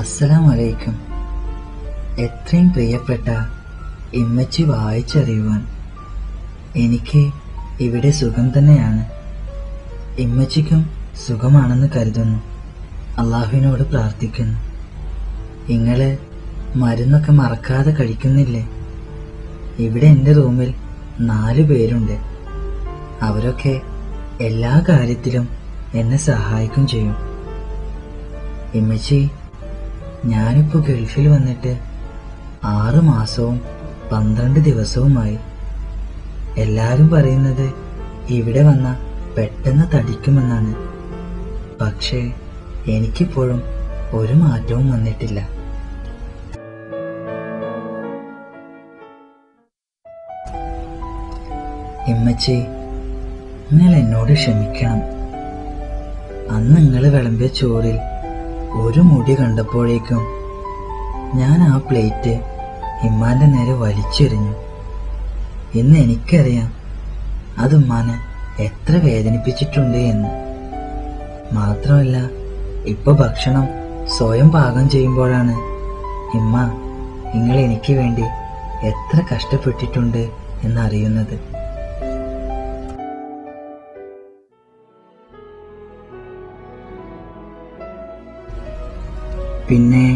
അസ്സലാമലൈക്കും. എത്രയും പ്രിയപ്പെട്ട ഇമ്മച്ചി വായിച്ചറിയുവാൻ എനിക്ക് ഇവിടെ സുഖം തന്നെയാണ്. ഇമ്മച്ചിക്കും സുഖമാണെന്ന് കരുതുന്നു. അള്ളാഹുവിനോട് പ്രാർത്ഥിക്കുന്നു. നിങ്ങൾ മരുന്നൊക്കെ മറക്കാതെ കഴിക്കുന്നില്ലേ? ഇവിടെ എന്റെ റൂമിൽ നാല് പേരുണ്ട്. അവരൊക്കെ എല്ലാ കാര്യത്തിലും എന്നെ സഹായിക്കും ചെയ്യും. ഇമ്മച്ചി ഞാനിപ്പോ ഗൾഫിൽ വന്നിട്ട് ആറ് മാസവും പന്ത്രണ്ട് ദിവസവുമായി. എല്ലാരും പറയുന്നത് ഇവിടെ വന്ന പെട്ടെന്ന് തടിക്കുമെന്നാണ്. പക്ഷേ എനിക്കിപ്പോഴും ഒരു മാറ്റവും വന്നിട്ടില്ല. ഇമ്മച്ചി നിങ്ങൾ എന്നോട് ക്ഷമിക്കണം. അന്ന് നിങ്ങൾ വിളമ്പിയ ചോറിൽ ഒരു മുടി കണ്ടപ്പോഴേക്കും ഞാൻ ആ പ്ലേറ്റ് ഇമ്മാന്റെ നേരെ വലിച്ചെറിഞ്ഞു. ഇന്ന് എനിക്കറിയാം അത് ഉമ്മാനെ എത്ര വേദനിപ്പിച്ചിട്ടുണ്ട് എന്ന്. മാത്രമല്ല ഇപ്പൊ ഭക്ഷണം സ്വയം പാകം ചെയ്യുമ്പോഴാണ് ഇമ്മ നിങ്ങൾ എനിക്ക് വേണ്ടി എത്ര കഷ്ടപ്പെട്ടിട്ടുണ്ട് എന്നറിയുന്നത്. പിന്നെ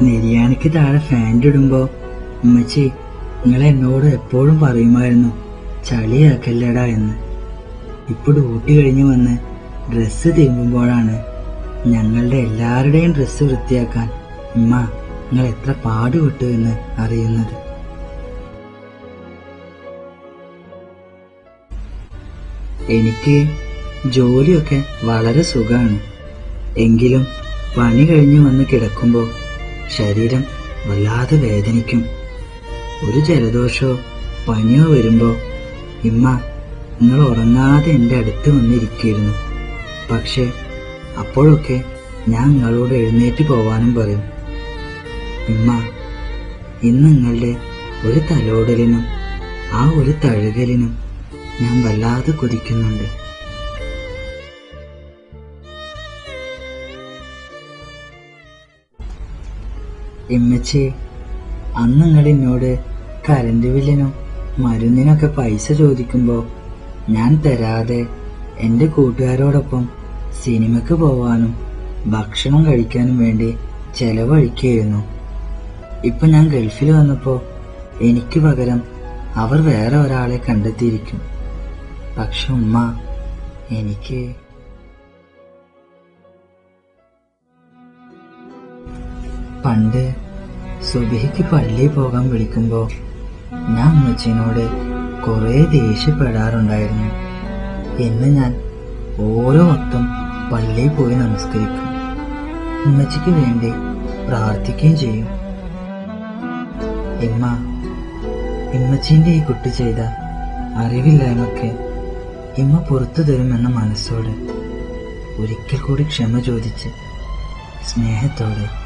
നിര്യാണിക്ക് താഴെ ഫാന്റ് ഇടുമ്പോ ഉമ്മച്ചി നിങ്ങൾ എന്നോട് എപ്പോഴും പറയുമായിരുന്നു ചളിയാക്കല്ലടാ എന്ന്. ഇപ്പൊ ഡ്യൂട്ടി കഴിഞ്ഞ് വന്ന് ഡ്രസ്സ് തിരുമ്പുമ്പോഴാണ് ഞങ്ങളുടെ എല്ലാവരുടെയും ഡ്രസ്സ് വൃത്തിയാക്കാൻ ഉമ്മ നിങ്ങൾ എത്ര പാടുപെട്ടു എന്ന് അറിയുന്നത്. എനിക്ക് ജോലിയൊക്കെ വളരെ സുഖമാണ് എങ്കിലും പണി കഴിഞ്ഞ് വന്ന് കിടക്കുമ്പോൾ ശരീരം വല്ലാതെ വേദനിക്കും. ഒരു ജലദോഷമോ പനിയോ വരുമ്പോ ഇമ്മ നിങ്ങൾ ഉറങ്ങാതെ എന്റെ അടുത്ത് വന്നിരിക്കുന്നു പക്ഷെ അപ്പോഴൊക്കെ ഞാൻ നിങ്ങളോട് എഴുന്നേറ്റ് പോവാനും പറയും. ഇമ്മ ഇന്ന് നിങ്ങളുടെ ഒരു തലോടലിനും ആ ഒരു തഴുകലിനും ഞാൻ വല്ലാതെ കൊതിക്കുന്നുണ്ട്. ഇമ്മച്ചി അന്ന് നിങ്ങൾ എന്നോട് കരണ്ട് ബില്ലിനും മരുന്നിനൊക്കെ പൈസ ചോദിക്കുമ്പോൾ ഞാൻ തരാതെ എന്റെ കൂട്ടുകാരോടൊപ്പം സിനിമയ്ക്ക് പോവാനും ഭക്ഷണം കഴിക്കാനും വേണ്ടി ചെലവഴിക്കുകയായിരുന്നു. ഇപ്പം ഞാൻ ഗൾഫിൽ വന്നപ്പോൾ എനിക്ക് പകരം അവർ വേറെ ഒരാളെ കണ്ടെത്തിയിരിക്കും. പക്ഷെ ഉമ്മ എനിക്ക് പണ്ട് സുബിഹിക്ക് പള്ളിയിൽ പോകാൻ വിളിക്കുമ്പോൾ ഞാൻ അമ്മച്ചിനോട് കുറെ ദേഷ്യപ്പെടാറുണ്ടായിരുന്നു. എന്ന് ഞാൻ ഓരോ വട്ടം പള്ളിയിൽ പോയി നമസ്കരിക്കും. ഉമ്മച്ചിക്ക് വേണ്ടി പ്രാർത്ഥിക്കുകയും ചെയ്യും. ഇമ്മ ഇമ്മച്ചിന്റെ ഈ കുട്ടി ചെയ്ത അറിവില്ലായ്മൊക്കെ ഇമ്മ പുറത്തു തരുമെന്ന മനസ്സോട് ഒരിക്കൽ കൂടി ക്ഷമ ചോദിച്ച് സ്നേഹത്തോടെ